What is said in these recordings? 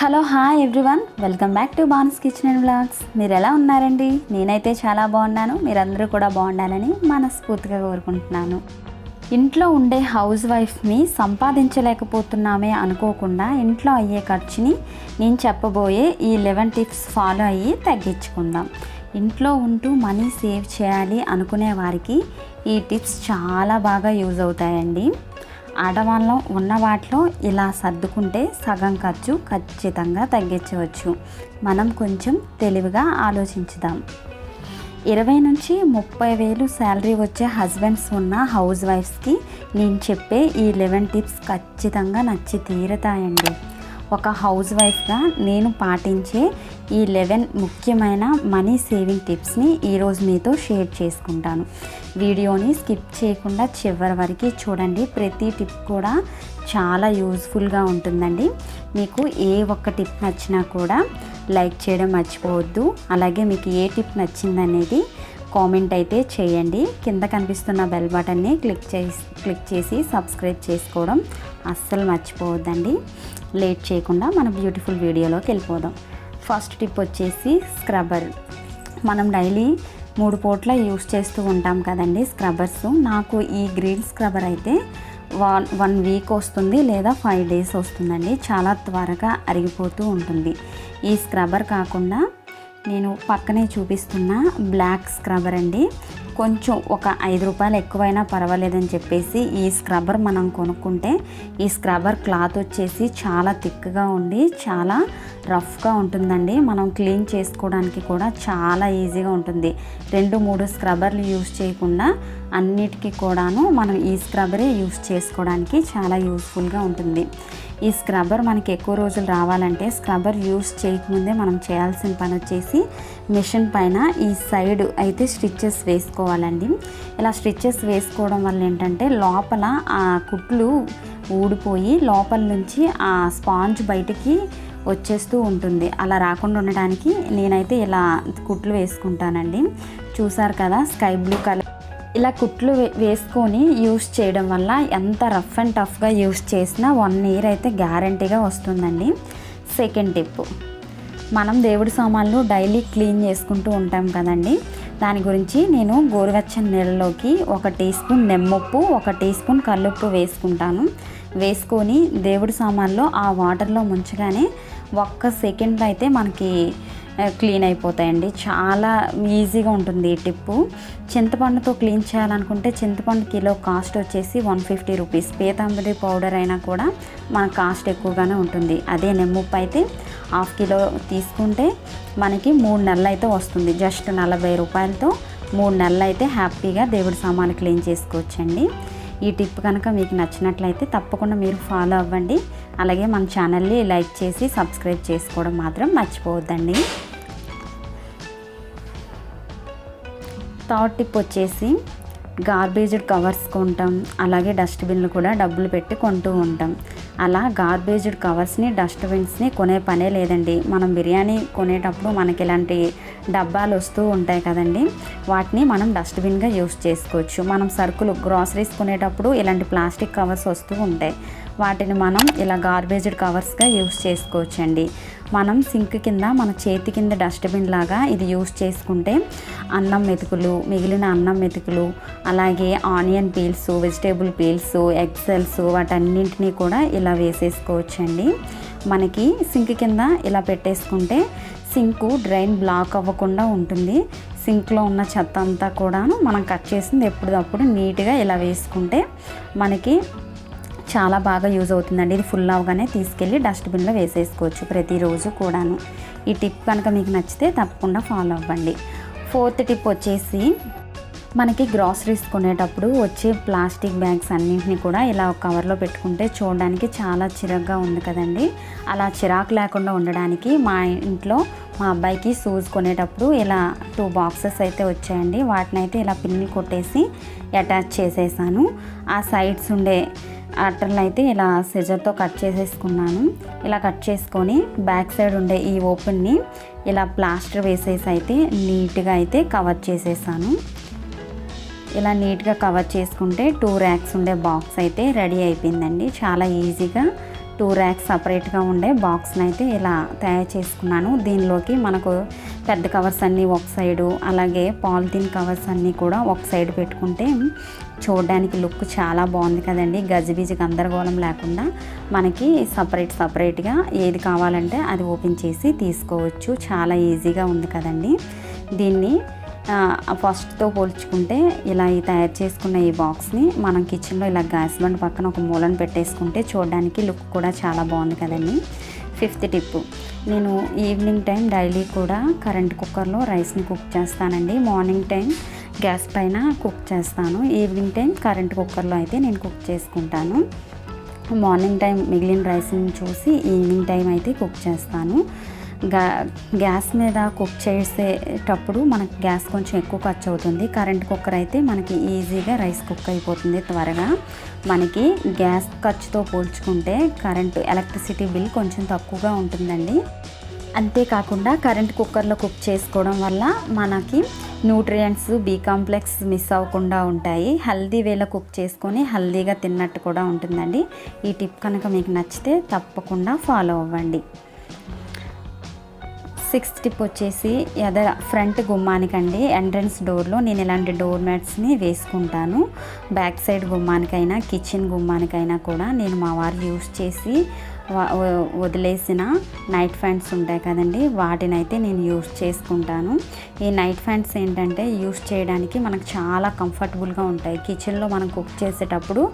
Hello hi everyone. Welcome back to Bon's kitchen and blogs మీరు ఎలా ఉన్నారండి? నేనైతే చాలా బాగున్నాను. మీరందరూ కూడా బాగుండాలని మనస్ఫూర్తిగా కోరుకుంటున్నాను. ఇంట్లో ఉండే హౌస్ వైఫ్ని సంపాదించలేకపోతున్నామే అనుకోకుండా ఇంట్లో అయ్యే ఖర్చుని నేను చెప్పబోయే ఈ లెవెన్ టిప్స్ ఫాలో అయ్యి తగ్గించుకుందాం. ఇంట్లో ఉంటూ మనీ సేవ్ చేయాలి అనుకునే వారికి ఈ టిప్స్ చాలా బాగా యూజ్ అవుతాయండి. ఆడవాళ్ళం ఉన్న వాటిలో ఇలా సర్దుకుంటే సగం ఖర్చు ఖచ్చితంగా తగ్గించవచ్చు. మనం కొంచెం తెలివిగా ఆలోచించుదాం. ఇరవై నుంచి ముప్పై వేలు శాలరీ వచ్చే హస్బెండ్స్ ఉన్న హౌస్ వైఫ్స్కి నేను చెప్పే ఈ లెవెన్ టిప్స్ ఖచ్చితంగా నచ్చి తీరుతాయండి. ఒక హౌస్ వైఫ్గా నేను పాటించే ఈ లెవెన్ ముఖ్యమైన మనీ సేవింగ్ టిప్స్ని ఈరోజు మీతో షేర్ చేసుకుంటాను. వీడియోని స్కిప్ చేయకుండా చివరి వరకు చూడండి. ప్రతి టిప్ కూడా చాలా యూజ్ఫుల్గా ఉంటుందండి. మీకు ఏ ఒక్క టిప్ నచ్చినా కూడా లైక్ చేయడం మర్చిపోవద్దు. అలాగే మీకు ఏ టిప్ నచ్చిందనేది కామెంట్ అయితే చేయండి. కింద కనిపిస్తున్న బెల్ బటన్ని క్లిక్ చేసి క్లిక్ చేసి సబ్స్క్రైబ్ చేసుకోవడం అస్సలు మర్చిపోవద్దండి. లేట్ చేయకుండా మన బ్యూటిఫుల్ వీడియోలోకి వెళ్ళిపోదాం. ఫస్ట్ టిప్ వచ్చేసి స్క్రబ్బర్. మనం డైలీ మూడు పూట్ల యూస్ చేస్తూ ఉంటాం కదండి స్క్రబ్బర్స్. నాకు ఈ గ్రీన్ స్క్రబ్బర్ అయితే వన్ వన్ వీక్ వస్తుంది లేదా ఫైవ్ డేస్ వస్తుందండి. చాలా త్వరగా అరిగిపోతూ ఉంటుంది. ఈ స్క్రబ్బర్ కాకుండా నేను పక్కనే చూపిస్తున్న బ్లాక్ స్క్రబ్బర్ అండి. కొంచెం ఒక ఐదు రూపాయలు ఎక్కువైనా పర్వాలేదని చెప్పేసి ఈ స్క్రబ్బర్ మనం కొనుక్కుంటే ఈ స్క్రబ్బర్ క్లాత్ వచ్చేసి చాలా థిక్గా ఉండి చాలా రఫ్గా ఉంటుందండి. మనం క్లీన్ చేసుకోవడానికి కూడా చాలా ఈజీగా ఉంటుంది. రెండు మూడు స్క్రబ్బర్లు యూస్ చేయకుండా అన్నిటికీ కూడాను మనం ఈ స్క్రబ్బరే యూస్ చేసుకోవడానికి చాలా యూస్ఫుల్గా ఉంటుంది. ఈ స్క్రబ్బర్ మనకి ఎక్కువ రోజులు రావాలంటే స్క్రబ్బర్ యూస్ చేయకముందే మనం చేయాల్సిన పని వచ్చేసి మిషన్ పైన ఈ సైడ్ అయితే స్టిచ్చెస్ వేసుకోవాలండి. ఇలా స్టిచ్చెస్ వేసుకోవడం వల్ల ఏంటంటే లోపల ఆ కుట్లు ఊడిపోయి లోపల నుంచి ఆ స్పాంజ్ బయటికి వచ్చేస్తూ ఉంటుంది. అలా రాకుండా ఉండడానికి నేనైతే ఇలా కుట్లు వేసుకుంటానండి. చూసారు కదా స్కై బ్లూ కలర్ ఇలా కుట్లు వే- వేసుకొని యూస్ చేయడం వల్ల ఎంత రఫ్ అండ్ టఫ్గా యూస్ చేసినా వన్ ఇయర్ అయితే గ్యారంటీగా వస్తుందండి. సెకండ్ టిప్ మనం దేవుడి సామాన్లు డైలీ క్లీన్ చేసుకుంటూ ఉంటాం కదండి. దాని గురించి నేను గోరువెచ్చని నీళ్ళలోకి ఒక టీ స్పూన్ నిమ్మప్పు ఒక టీ స్పూన్ కల్లుప్పు వేసుకుంటాను. వేసుకొని దేవుడి సామాన్లో ఆ వాటర్లో ముంచగానే ఒక్క సెకండ్లో అయితే మనకి క్లీన్ అయిపోతాయండి. చాలా ఈజీగా ఉంటుంది ఈ టిప్పు. చింతపండుతో క్లీన్ చేయాలనుకుంటే చింతపండు కిలో కాస్ట్ వచ్చేసి one fifty rupees. Pitambari powder అయినా కూడా మన కాస్ట్ ఎక్కువగానే ఉంటుంది. అదే నెమ్ముప్పు అయితే హాఫ్ కిలో తీసుకుంటే మనకి మూడు నెలలు అయితే వస్తుంది. జస్ట్ నలభై రూపాయలతో మూడు నెలలు అయితే హ్యాపీగా దేవుడి సామాన్లు క్లీన్ చేసుకోవచ్చండి. ఈ టిప్ కనుక మీకు నచ్చినట్లయితే తప్పకుండా మీరు ఫాలో అవ్వండి. అలాగే మన ఛానల్ని లైక్ చేసి సబ్స్క్రైబ్ చేసుకోవడం మాత్రం మర్చిపోవద్దండి. థర్డ్ టిప్ వచ్చేసి గార్బేజ్డ్ కవర్స్ కొంటాం. అలాగే డస్ట్బిన్లు కూడా డబ్బులు పెట్టి కొంటూ ఉంటాం. అలా గార్బేజ్డ్ కవర్స్ని డస్ట్బిన్స్ని కొనే పనే లేదండి. మనం బిర్యానీ కొనేటప్పుడు మనకి ఇలాంటి డబ్బాలు వస్తూ ఉంటాయి కదండి. వాటిని మనం డస్ట్బిన్గా యూస్ చేసుకోవచ్చు. మనం సరుకులు గ్రాసరీస్ కొనేటప్పుడు ఇలాంటి ప్లాస్టిక్ కవర్స్ వస్తూ ఉంటాయి. వాటిని మనం ఇలా గార్బేజ్డ్ కవర్స్గా యూస్ చేసుకోవచ్చండి. మనం సింక్ కింద మన చేతి కింద డస్ట్బిన్ లాగా ఇది యూస్ చేసుకుంటే అన్నం మెతుకులు మిగిలిన అన్నం మెతుకులు అలాగే onion peels vegetable peels eggshells వాటన్నింటినీ కూడా ఇలా వేసేసుకోవచ్చండి. మనకి సింక్ కింద ఇలా పెట్టేసుకుంటే సింకు డ్రైన్ బ్లాక్ అవ్వకుండా ఉంటుంది. సింక్లో ఉన్న చెత్త అంతా కూడాను మనం కట్ చేసింది ఎప్పుడప్పుడు నీట్గా ఇలా వేసుకుంటే మనకి చాలా బాగా యూజ్ అవుతుందండి. ఇది ఫుల్ అవగానే తీసుకెళ్ళి డస్ట్బిన్లో వేసేసుకోవచ్చు ప్రతిరోజు కూడాను. ఈ టిప్ కనుక మీకు నచ్చితే తప్పకుండా ఫాలో అవ్వండి. ఫోర్త్ టిప్ వచ్చేసి మనకి గ్రాసరీస్ కొనేటప్పుడు వచ్చే ప్లాస్టిక్ బ్యాగ్స్ అన్నింటినీ కూడా ఇలా ఒక కవర్లో పెట్టుకుంటే చూడడానికి చాలా చిరాగ్గా ఉంది కదండి. అలా చిరాకు లేకుండా ఉండడానికి మా ఇంట్లో మా అబ్బాయికి షూస్ కొనేటప్పుడు ఇలా టూ బాక్సెస్ అయితే వచ్చాయండి. వాటిని అయితే ఇలా పిన్ని కొట్టేసి అటాచ్ చేసేసాను. ఆ సైడ్స్ ఉండే అట్టర్లు అయితే ఇలా సిజర్తో కట్ చేసేసుకున్నాను. ఇలా కట్ చేసుకొని బ్యాక్ సైడ్ ఉండే ఈ ఓపెన్ని ఇలా ప్లాస్టర్ వేసేసి అయితే నీట్గా అయితే కవర్ చేసేసాను. ఇలా నీట్గా కవర్ చేసుకుంటే టూ ర్యాక్స్ ఉండే బాక్స్ అయితే రెడీ అయిపోయిందండి. చాలా ఈజీగా టూ ర్యాక్స్ సపరేట్గా ఉండే బాక్స్ని అయితే ఇలా తయారు చేసుకున్నాను. దీనిలోకి మనకు పెద్ద కవర్స్ అన్నీ ఒక సైడు అలాగే పాలిథిన్ కవర్స్ అన్నీ కూడా ఒక సైడ్ పెట్టుకుంటే చూడడానికి లుక్ చాలా బాగుంది కదండి. గజిబిజి గందరగోళం లేకుండా మనకి సపరేట్ సపరేట్గా ఏది కావాలంటే అది ఓపెన్ చేసి తీసుకోవచ్చు. చాలా ఈజీగా ఉంది కదండి. దీన్ని ఫస్ట్తో పోల్చుకుంటే ఇలా ఈ తయారు చేసుకున్న ఈ బాక్స్ని మనం కిచెన్లో ఇలా గ్యాస్ బండ్ పక్కన ఒక మూలను పెట్టేసుకుంటే చూడడానికి లుక్ కూడా చాలా బాగుంది కదండి. Fifth tip. నేను ఈవినింగ్ టైం డైలీ కూడా కరెంట్ కుక్కర్లో రైస్ని కుక్ చేస్తానండి. మార్నింగ్ టైం గ్యాస్ పైన కుక్ చేస్తాను. ఈవినింగ్ టైం కరెంట్ కుక్కర్లో అయితే నేను కుక్ చేసుకుంటాను. మార్నింగ్ టైం మిగిలిన రైస్ని చూసి ఈవినింగ్ టైం అయితే కుక్ చేస్తాను. గ్యాస్ మీద కుక్ చేసేటప్పుడు మనకి గ్యాస్ కొంచెం ఎక్కువ ఖర్చు అవుతుంది కరెంట్ కుక్కర్ అయితే మనకి ఈజీగా రైస్ కుక్ అయిపోతుంది త్వరగా. మనకి గ్యాస్ ఖర్చుతో పోల్చుకుంటే కరెంటు ఎలక్ట్రిసిటీ బిల్ కొంచెం తక్కువగా ఉంటుందండి. అంతేకాకుండా కరెంట్ కుక్కర్లో కుక్ చేసుకోవడం వల్ల మనకి న్యూట్రియంట్స్ బి కాంప్లెక్స్ మిస్ అవ్వకుండా ఉంటాయి. హెల్దీ వేలో కుక్ చేసుకొని హెల్దీగా తిన్నట్టు కూడా ఉంటుందండి. ఈ టిప్ కనుక మీకు నచ్చితే తప్పకుండా ఫాలో అవ్వండి. సిక్స్త్ టిప్ వచ్చేసి ఎదర ఫ్రంట్ గుమ్మానికండి ఎంట్రన్స్ డోర్లో నేను ఇలాంటి డోర్ మ్యాట్స్ని వేసుకుంటాను. బ్యాక్ సైడ్ గుమ్మానికైనా కిచెన్ గుమ్మానికైనా కూడా నేను మా వారు యూస్ చేసి వదిలేసిన నైట్ ఫ్యాన్స్ ఉంటాయి కదండి వాటినైతే నేను యూస్ చేసుకుంటాను. ఈ నైట్ ఫ్యాన్స్ ఏంటంటే యూస్ చేయడానికి మనకు చాలా కంఫర్టబుల్గా ఉంటాయి. కిచెన్లో మనం కుక్ చేసేటప్పుడు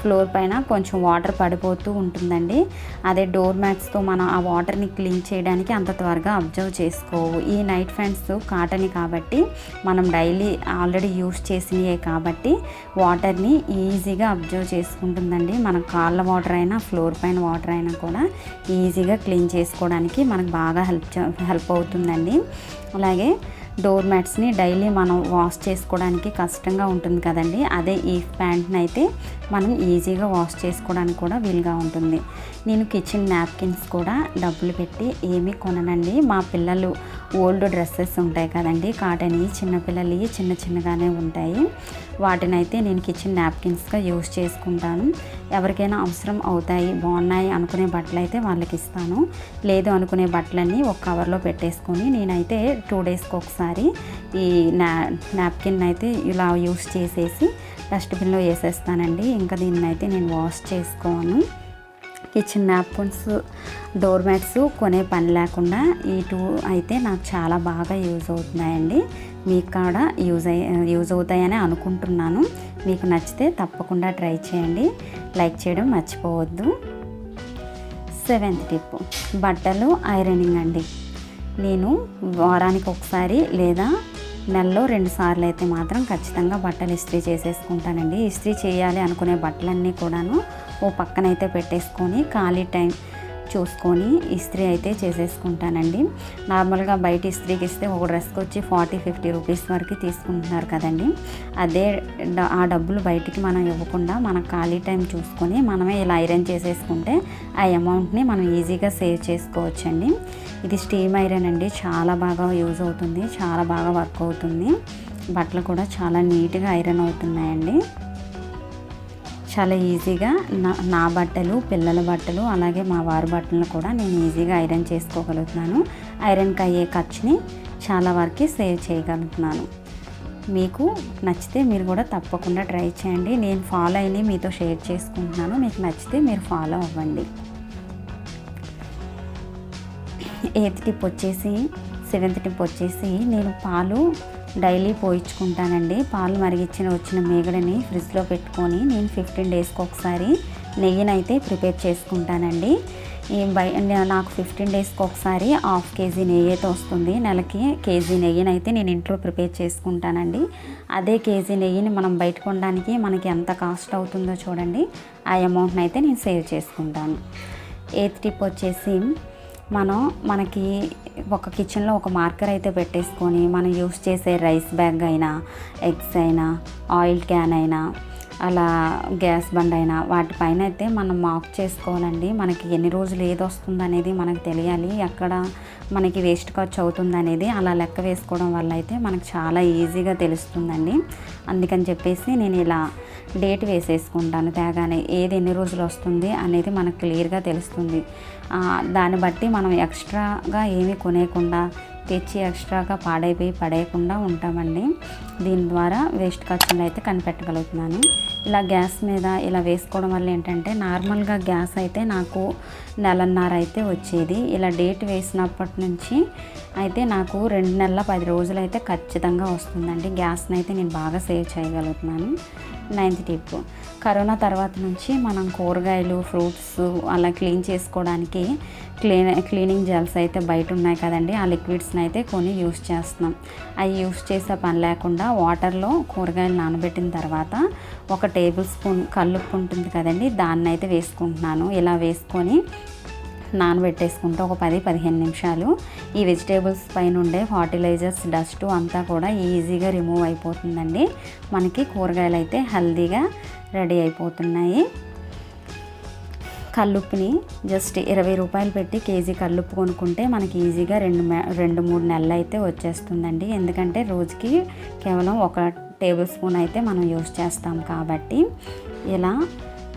ఫ్లోర్ పైన కొంచెం వాటర్ పడిపోతూ ఉంటుందండి. అదే డోర్ మ్యాట్స్తో మనం ఆ వాటర్ని క్లీన్ చేయడానికి అంత త్వరగా అబ్జర్వ్ చేసుకోవు. ఈ నైట్ ఫ్యాంట్స్ కాటన్ కాబట్టి మనం డైలీ ఆల్రెడీ యూస్ చేసినవే కాబట్టి వాటర్ని ఈజీగా అబ్జర్వ్ చేసుకుంటుందండి. మన కాళ్ళ వాటర్ అయినా ఫ్లోర్ పైన వాటర్ అయినా కూడా ఈజీగా క్లీన్ చేసుకోవడానికి మనకు బాగా హెల్ప్ చే- హెల్ప్ అవుతుందండి. అలాగే డోర్ మ్యాట్స్ని డైలీ మనం వాష్ చేసుకోవడానికి కష్టంగా ఉంటుంది కదండి. అదే ఈ ప్యాంట్ని అయితే మనం ఈజీగా వాష్ చేసుకోవడానికి కూడా వీలుగా ఉంటుంది. నేను కిచెన్ నాప్కిన్స్ కూడా డబ్బులు పెట్టి ఏమీ కొననండి. మా పిల్లలు ఓల్డ్ డ్రెస్సెస్ ఉంటాయి కదండి. కాటన్ చిన్నపిల్లలవి చిన్న చిన్నగానే ఉంటాయి. వాటిని అయితే నేను కిచెన్ నాప్కిన్స్గా యూస్ చేసుకుంటాను. ఎవరికైనా అవసరం అవుతాయి బాగున్నాయి అనుకునే బట్టలు అయితే వాళ్ళకి ఇస్తాను. లేదు అనుకునే బట్టలన్నీ ఒక కవర్లో పెట్టేసుకొని నేనైతే టూ డేస్కి ఒకసారి ఈ నా నాప్కిన్ అయితే ఇలా యూస్ చేసేసి డస్ట్బిన్లో వేసేస్తానండి. ఇంకా దీన్ని అయితే నేను వాష్ చేసుకోను. కిచెన్ నాప్కిన్స్ డోర్ మ్యాట్స్ కొనే పని లేకుండా ఈ టూ అయితే నాకు చాలా బాగా యూజ్ అవుతున్నాయండి. మీకు కూడా యూజ్ అయ్యే యూజ్ అవుతాయని అనుకుంటున్నాను. మీకు నచ్చితే తప్పకుండా ట్రై చేయండి. లైక్ చేయడం మర్చిపోవద్దు. సెవెంత్ టిప్ బట్టలు ఐరనింగ్ అండి. నేను వారానికి ఒకసారి లేదా నెలలో రెండు సార్లు అయితే మాత్రం ఖచ్చితంగా బట్టలు ఇస్త్రీ చేసేసుకుంటానండి. ఇస్త్రీ చేయాలి అనుకునే బట్టలన్నీ కూడాను ఓ పక్కనైతే పెట్టేసుకొని ఖాళీ టైం చూసుకొని ఇస్త్రీ అయితే చేసేసుకుంటానండి. నార్మల్గా బయట ఇస్త్రీకి ఇస్తే ఒక డ్రెస్కి వచ్చి ఫార్టీ ఫిఫ్టీ రూపీస్ వరకు తీసుకుంటున్నారు కదండి. అదే డ- ఆ డబ్బులు బయటికి మనం ఇవ్వకుండా మన ఖాళీ టైం చూసుకొని మనమే ఇలా ఐరన్ చేసేసుకుంటే ఆ అమౌంట్ని మనం ఈజీగా సేవ్ చేసుకోవచ్చండి. ఇది స్టీమ్ ఐరన్ అండి. చాలా బాగా యూజ్ అవుతుంది. చాలా బాగా వర్క్ అవుతుంది. బట్టలు కూడా చాలా నీట్గా ఐరన్ అవుతున్నాయండి. చాలా ఈజీగా నా నా బట్టలు పిల్లల బట్టలు అలాగే మా వారి బట్టలను కూడా నేను ఈజీగా ఐరన్ చేసుకోగలుగుతున్నాను. ఐరన్కి అయ్యే ఖర్చుని చాలా వరకు సేవ్ చేయగలుగుతున్నాను. మీకు నచ్చితే మీరు కూడా తప్పకుండా ట్రై చేయండి. నేను ఫాలో అయినవి మీతో షేర్ చేసుకుంటున్నాను. మీకు నచ్చితే మీరు ఫాలో అవ్వండి. ఎయిత్ టిప్ వచ్చేసి సెవెంత్ టిప్ వచ్చేసి నేను పాలు డైలీ పోయించుకుంటానండి. పాలు మరిగించిన వచ్చిన మేగడని ఫ్రిడ్జ్లో పెట్టుకొని నేను ఫిఫ్టీన్ డేస్కి ఒకసారి నెయ్యినైతే ప్రిపేర్ చేసుకుంటానండి. ఈ బై నాకు ఫిఫ్టీన్ డేస్కి ఒకసారి హాఫ్ కేజీ నెయ్యి అయితే వస్తుంది. నెలకి కేజీ నెయ్యినైతే నేను ఇంట్లో ప్రిపేర్ చేసుకుంటానండి. అదే కేజీ నెయ్యిని మనం బయట కొనడానికి మనకి ఎంత కాస్ట్ అవుతుందో చూడండి. ఆ అమౌంట్ని అయితే నేను సేవ్ చేసుకుంటాను. ఎయిత్ టిప్ వచ్చేసి మనం మనకి ఒక కిచెన్లో ఒక మార్కర్ అయితే పెట్టేసుకొని మనం యూస్ చేసే రైస్ బ్యాగ్ అయినా ఎగ్స్ అయినా ఆయిల్ క్యాన్ అయినా అలా గ్యాస్ బండ్ అయినా వాటిపైన అయితే మనం మాక్ చేసుకోవాలండి. మనకి ఎన్ని రోజులు ఏది వస్తుంది అనేది మనకు తెలియాలి. ఎక్కడ మనకి వేస్ట్ ఖర్చు అవుతుంది అనేది అలా లెక్క వేసుకోవడం వల్ల అయితే మనకు చాలా ఈజీగా తెలుస్తుందండి. అందుకని చెప్పేసి నేను ఇలా డేట్ వేసేసుకుంటాను. తేగానే ఏది ఎన్ని రోజులు వస్తుంది అనేది మనకు క్లియర్గా తెలుస్తుంది. దాన్ని బట్టి మనం ఎక్స్ట్రాగా ఏమీ కొనేయకుండా తెచ్చి ఎక్స్ట్రాగా పాడైపోయి పడేయకుండా ఉంటామండి. దీని ద్వారా వేస్ట్ ఖర్చులు అయితే కనిపెట్టగలుగుతున్నాను. ఇలా గ్యాస్ మీద ఇలా వేసుకోవడం వల్ల ఏంటంటే నార్మల్గా గ్యాస్ అయితే నాకు నెలన్నర అయితే వచ్చేది. ఇలా డేట్ వేసినప్పటి నుంచి అయితే నాకు రెండు నెలల పది రోజులు అయితే ఖచ్చితంగా వస్తుందండి. గ్యాస్ని అయితే నేను బాగా సేవ్ చేయగలుగుతున్నాను. Ninth tip. కరోనా తర్వాత నుంచి మనం కూరగాయలు ఫ్రూట్స్ అలా క్లీన్ చేసుకోవడానికి క్లీన్ క్లీనింగ్ జెల్స్ అయితే బయట ఉన్నాయి కదండి. ఆ లిక్విడ్స్ని అయితే కొన్ని యూస్ చేస్తున్నాం. అవి యూస్ చేసే పని లేకుండా వాటర్లో కూరగాయలు నానబెట్టిన తర్వాత ఒక టేబుల్ స్పూన్ కల్లుప్పు ఉంటుంది కదండి దాన్ని అయితే వేసుకుంటున్నాను. ఇలా వేసుకొని నానబెట్టేసుకుంటే ఒక పది పదిహేను నిమిషాలు ఈ వెజిటేబుల్స్ పైన ఉండే ఫార్టిలైజర్స్ డస్ట్ అంతా కూడా ఈజీగా రిమూవ్ అయిపోతుందండి. మనకి కూరగాయలు అయితే హెల్దీగా రెడీ అయిపోతున్నాయి. కల్లుప్పుని జస్ట్ ఇరవై రూపాయలు పెట్టి కేజీ కల్లుప్పు కొనుక్కుంటే మనకి ఈజీగా రెండు రెండు మూడు నెలలు అయితే వచ్చేస్తుందండి. ఎందుకంటే రోజుకి కేవలం ఒక టేబుల్ స్పూన్ అయితే మనం యూస్ చేస్తాం కాబట్టి ఇలా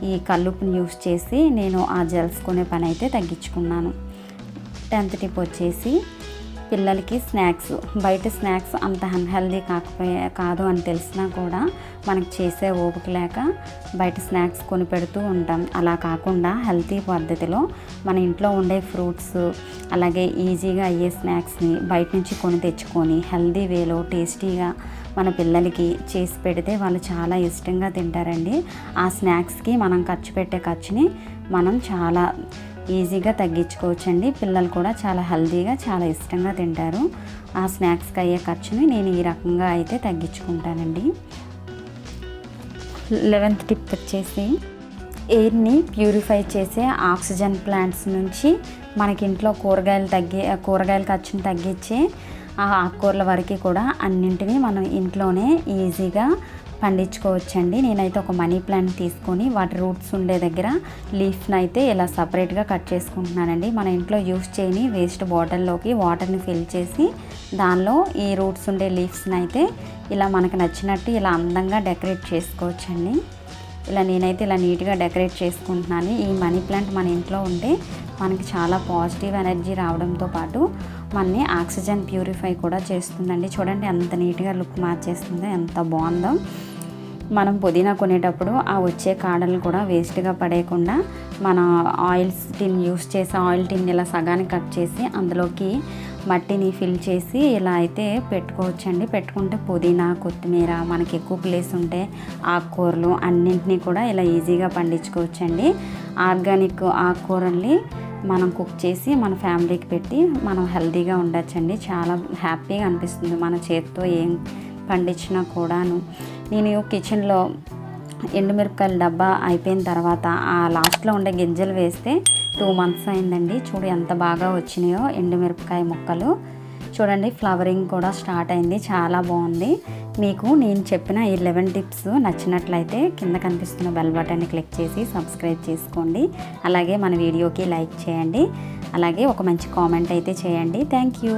ఈ కల్లుప్పుని యూస్ చేసి నేను ఆ జెల్స్ కొనే పని అయితే తగ్గించుకున్నాను. టెన్త్ టిప్ వచ్చేసి పిల్లలకి స్నాక్స్ బయట స్నాక్స్ అంత అన్హెల్దీ కాకపోయే కాదు అని తెలిసినా కూడా మనకు చేసే ఓపిక లేక బయట స్నాక్స్ కొని పెడుతూ ఉంటాం. అలా కాకుండా హెల్తీ పద్ధతిలో మన ఇంట్లో ఉండే ఫ్రూట్స్ అలాగే ఈజీగా అయ్యే స్నాక్స్ని బయట నుంచి కొని తెచ్చుకొని హెల్దీ వేలో టేస్టీగా మన పిల్లలకి చేసి పెడితే వాళ్ళు చాలా ఇష్టంగా తింటారండి. ఆ స్నాక్స్కి మనం ఖర్చు పెట్టే ఖర్చుని మనం చాలా ఈజీగా తగ్గించుకోవచ్చండి. పిల్లలు కూడా చాలా హెల్దీగా చాలా ఇష్టంగా తింటారు. ఆ స్నాక్స్కి అయ్యే ఖర్చుని నేను ఈ రకంగా అయితే తగ్గించుకుంటానండి. లెవెన్త్ టిప్ వచ్చేసి ఎయిర్ని ప్యూరిఫై చేసే ఆక్సిజన్ ప్లాంట్స్ నుంచి మనకి ఇంట్లో కూరగాయలు తగ్గి కూరగాయల ఖర్చుని తగ్గించే ఆ ఆకుకూరల వరకు కూడా అన్నింటినీ మనం ఇంట్లోనే ఈజీగా పండించుకోవచ్చండి. నేనైతే ఒక మనీ ప్లాంట్ తీసుకొని వాటి రూట్స్ ఉండే దగ్గర లీఫ్ని అయితే ఇలా సపరేట్గా కట్ చేసుకుంటున్నానండి. మన ఇంట్లో యూస్ చేయని వేస్ట్ బాటిల్లోకి వాటర్ని ఫిల్ చేసి దానిలో ఈ రూట్స్ ఉండే లీవ్స్ని అయితే ఇలా మనకు నచ్చినట్టు ఇలా అందంగా డెకరేట్ చేసుకోవచ్చండి. ఇలా నేనైతే ఇలా నీట్గా డెకరేట్ చేసుకుంటున్నాను. ఈ మనీ ప్లాంట్ మన ఇంట్లో ఉంటే మనకి చాలా పాజిటివ్ ఎనర్జీ రావడంతో పాటు మనని ఆక్సిజన్ ప్యూరిఫై కూడా చేస్తుందండి. చూడండి ఎంత నీట్గా లుక్ మార్చేస్తుందో ఎంత బాగుందో. మనం పుదీనా కొనేటప్పుడు ఆ వచ్చే కాడలు కూడా వేస్ట్గా పడేయకుండా మన ఆయిల్స్ టిన్ యూస్ చేసి ఆయిల్ టిన్ ఇలా సగానికి కట్ చేసి అందులోకి మట్టిని ఫిల్ చేసి ఇలా అయితే పెట్టుకోవచ్చండి. పెట్టుకుంటే పుదీనా కొత్తిమీర మనకి ఎక్కువ ప్లేస్ ఉంటే ఆకుకూరలు అన్నింటినీ కూడా ఇలా ఈజీగా పండించుకోవచ్చండి. ఆర్గానిక్ ఆకుకూరల్ని మనం కుక్ చేసి మన ఫ్యామిలీకి పెట్టి మనం హెల్తీగా ఉండొచ్చండి. చాలా హ్యాపీగా అనిపిస్తుంది మన చేతితో ఏం పండించినా కూడాను. నేను కిచెన్లో ఎండుమిరపకాయల డబ్బా అయిపోయిన తర్వాత ఆ లాస్ట్లో ఉండే గింజలు వేస్తే టూ మంత్స్ అయిందండి. చూడు ఎంత బాగా వచ్చినాయో ఎండుమిరపకాయ ముక్కలు. చూడండి ఫ్లవరింగ్ కూడా స్టార్ట్ అయింది. చాలా బాగుంది. మీకు నేను చెప్పిన ఈ లెవెన్ టిప్స్ నచ్చినట్లయితే కింద కనిపిస్తున్న బెల్ బటన్ని క్లిక్ చేసి సబ్స్క్రైబ్ చేసుకోండి. అలాగే మన వీడియోకి లైక్ చేయండి. అలాగే ఒక మంచి కామెంట్ అయితే చేయండి. Thank you